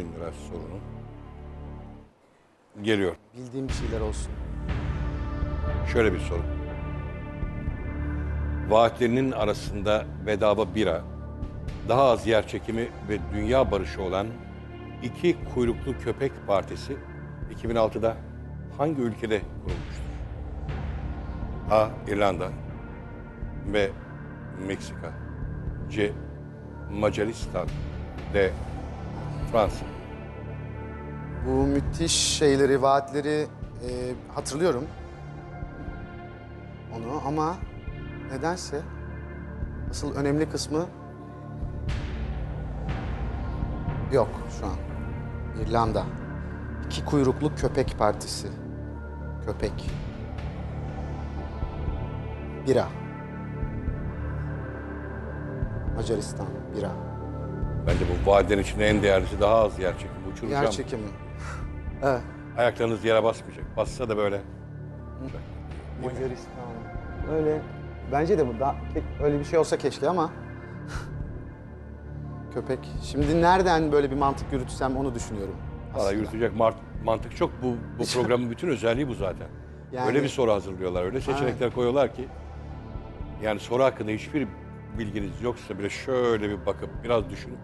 bin lira sorunu. Geliyor. Bildiğim bir şeyler olsun. Şöyle bir soru. Vaatlerinin arasında bedava bira, daha az yer çekimi ve dünya barışı olan iki kuyruklu köpek partisi 2006'da hangi ülkede kurulmuştur? A. İrlanda B. Meksika C. Macaristan D. Fransa Bu müthiş şeyleri, vaatleri e, hatırlıyorum. Onu ama nedense asıl önemli kısmı yok şu an. İrlanda. İki kuyruklu köpek partisi. Köpek. Bira. Macaristan. Bira. Bence bu vaatlerin içinde en değerlisi daha az yer çekimi. Uçuracağım. Yer çekimi. Evet. Ayaklarınız yere basmayacak. Bassa da böyle. Macaristan. Öyle. Bence de bu da öyle bir şey olsa keşke ama köpek. Şimdi nereden böyle bir mantık yürütsem onu düşünüyorum. Valla yürütecek mart- mantık çok. Bu, bu programın bütün özelliği bu zaten. Yani- Öyle bir soru hazırlıyorlar, öyle seçenekler koyuyorlar ki yani soru hakkında hiçbir bilginiz yoksa bile şöyle bir bakıp biraz düşünüp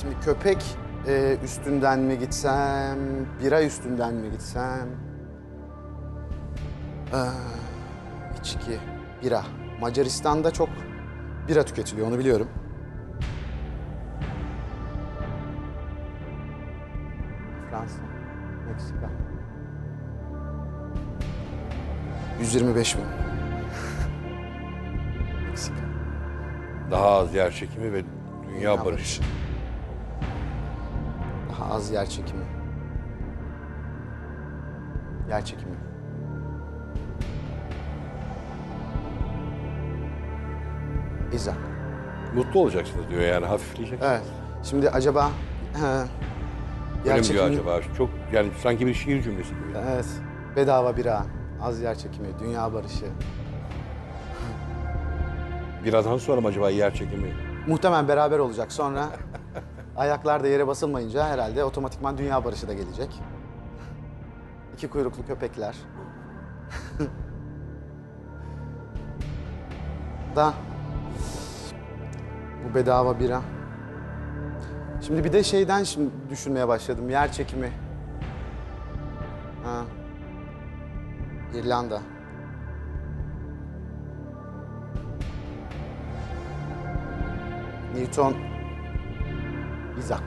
Şimdi köpek e, üstünden mi gitsem, bira üstünden mi gitsem? Ee, içki, bira. Macaristan'da çok bira tüketiliyor onu biliyorum. Fransa, Meksika. 125 bin. Meksika. daha az yer çekimi ve dünya, Dünya barışı. Daha az yer çekimi. Yer çekimi. İzak. Mutlu olacaksınız diyor yani hafifleyeceksiniz. Evet. Şimdi acaba... He, Öyle mi diyor acaba? Çok yani sanki bir şiir cümlesi gibi. Evet. Bedava bira, az yer çekimi, dünya barışı. Birazdan sonra mı acaba yer çekimi? Muhtemelen beraber olacak. Sonra ayaklar da yere basılmayınca herhalde otomatikman dünya barışı da gelecek. İki kuyruklu köpekler. da bu bedava bira. Şimdi bir de şeyden şimdi düşünmeye başladım. Yer çekimi. Ha. İrlanda. Newton Isaac.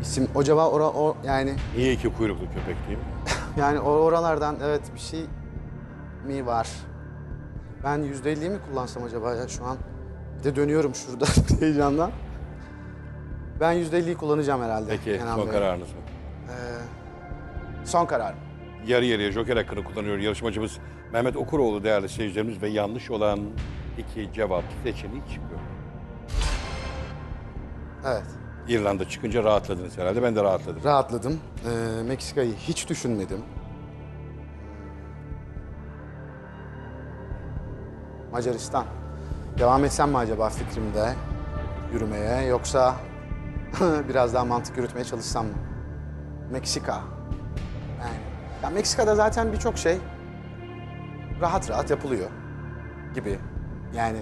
İsim acaba ora, o yani Niye iki kuyruklu köpek mi? yani oralardan evet bir şey mi var? Ben yüzde mi kullansam acaba ya şu an? Bir de dönüyorum şurada heyecandan. Ben yüzde kullanacağım herhalde. Peki Kenan son Bey. kararınız mı? Son karar. Yarı yarıya joker hakkını kullanıyor yarışmacımız Mehmet Okuroğlu değerli seyircilerimiz ve yanlış olan iki cevap seçeneği çıkıyor. Evet. İrlanda çıkınca rahatladınız herhalde. Ben de rahatladım. Rahatladım. Ee, Meksika'yı hiç düşünmedim. Macaristan. Devam etsem mi acaba fikrimde yürümeye yoksa biraz daha mantık yürütmeye çalışsam mı? Meksika. Yani, ya Meksika'da zaten birçok şey rahat rahat yapılıyor gibi. Yani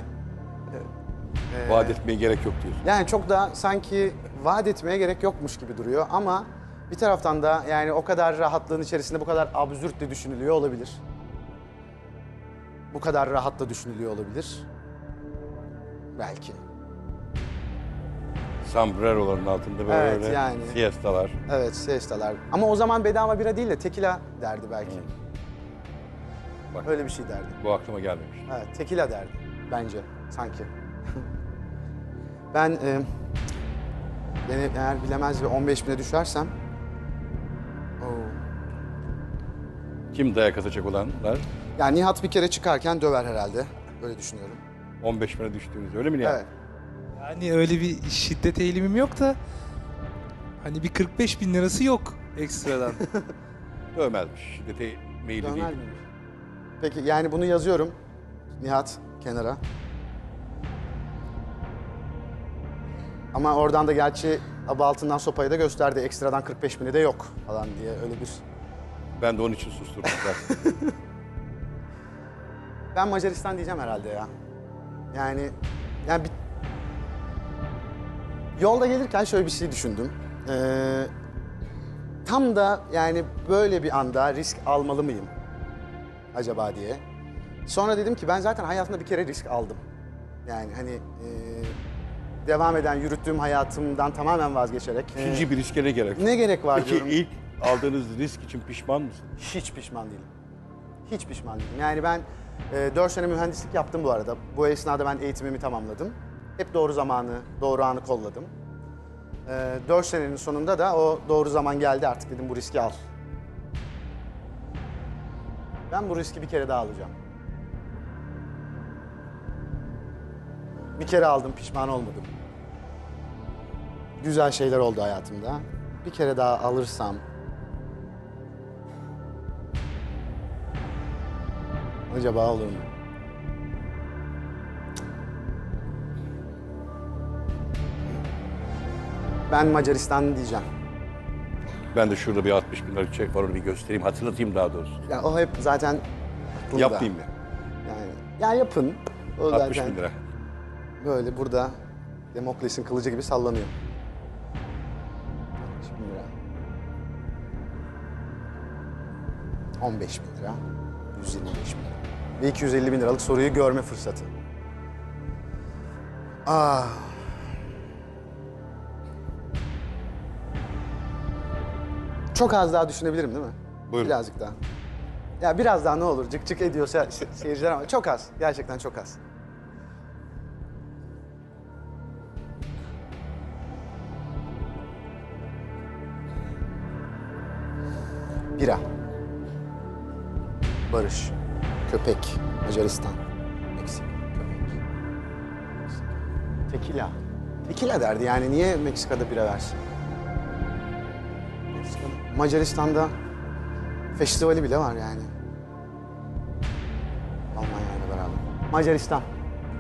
Vaat etmeye gerek yok diyorsun. yani çok da sanki vaat etmeye gerek yokmuş gibi duruyor ama bir taraftan da yani o kadar rahatlığın içerisinde bu kadar absürt de düşünülüyor olabilir. Bu kadar rahat da düşünülüyor olabilir. Belki. Sombreroların altında böyle Evet, yani. siestalar. Evet, siestalar. Ama o zaman bedava bira değil de tekila derdi belki. Bak. Öyle bir şey derdi. Bu aklıma gelmemiş. Evet, tekila derdi bence sanki. ben e, beni eğer bilemez ve 15 bine düşersem Oo. Kim dayak atacak olanlar? Yani Nihat bir kere çıkarken döver herhalde. Öyle düşünüyorum. 15 bine düştüğünüz öyle mi yani? Evet. Yani öyle bir şiddet eğilimim yok da hani bir 45 bin lirası yok ekstradan. Dövmezmiş. Şiddete meyilli Döner değil. miyim? Peki yani bunu yazıyorum. Nihat kenara. Ama oradan da gerçi aba altından sopayı da gösterdi. Ekstradan 45 bini de yok falan diye öyle bir... Ben de onun için susturdum zaten. Ben Macaristan diyeceğim herhalde ya. Yani yani bir... Yolda gelirken şöyle bir şey düşündüm. Ee, tam da yani böyle bir anda risk almalı mıyım acaba diye. Sonra dedim ki ben zaten hayatımda bir kere risk aldım. Yani hani e, devam eden yürüttüğüm hayatımdan tamamen vazgeçerek. İkinci bir riske ne gerek? ne gerek var Peki diyorum. ilk aldığınız risk için pişman mısın? Hiç pişman değilim. Hiç pişman değilim. Yani ben e, 4 sene mühendislik yaptım bu arada. Bu esnada ben eğitimimi tamamladım. Hep doğru zamanı, doğru anı kolladım. E, 4 senenin sonunda da o doğru zaman geldi artık dedim bu riski al. Ben bu riski bir kere daha alacağım. Bir kere aldım, pişman olmadım. Güzel şeyler oldu hayatımda. Bir kere daha alırsam, Acaba olur mu? Ben Macaristan diyeceğim. Ben de şurada bir 60 bin liralık çek var onu bir göstereyim. Hatırlatayım daha doğrusu. Ya o hep zaten bunda. Yapmayayım mı? Yani ya yapın. O 60 zaten bin lira. Böyle burada Demokles'in kılıcı gibi sallanıyor. 60 bin lira. 15 bin lira. 125 bin lira. Ve 250 bin liralık soruyu görme fırsatı. Ah. Çok az daha düşünebilirim değil mi? Buyurun. Birazcık daha. Ya biraz daha ne olur cık cık ediyorsa se- seyirciler ama çok az. Gerçekten çok az. Bira. Barış. Köpek. Macaristan. Meksika. Köpek. Tekila. Tekila derdi yani niye Meksika'da bira versin? Meksika'da. Macaristan'da festivali bile var yani. Almanya'yla beraber. Macaristan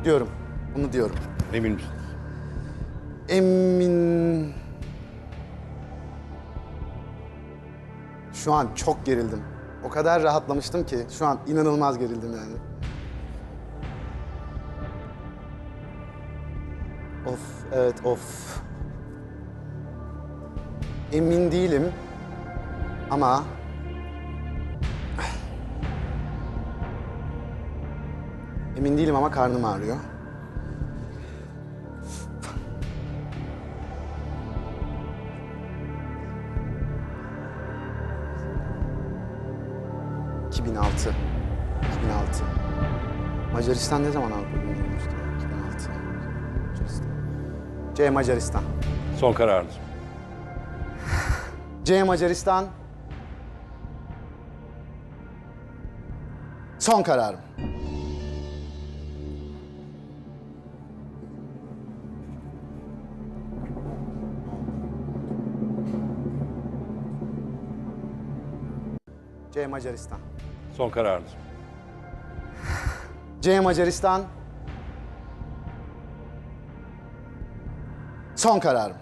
diyorum. Bunu diyorum. Emin misiniz? Emin... Şu an çok gerildim. O kadar rahatlamıştım ki şu an inanılmaz gerildim yani. Of, evet of. Emin değilim ama Emin değilim ama karnım ağrıyor. ...2006. 2006. Macaristan ne zaman Avrupa Birliği'ne girmişti? 2006. Macaristan. C. Macaristan. Son kararınız. C. Macaristan. Son kararım. C. Macaristan. Son kararınız. C. Macaristan. Son kararım.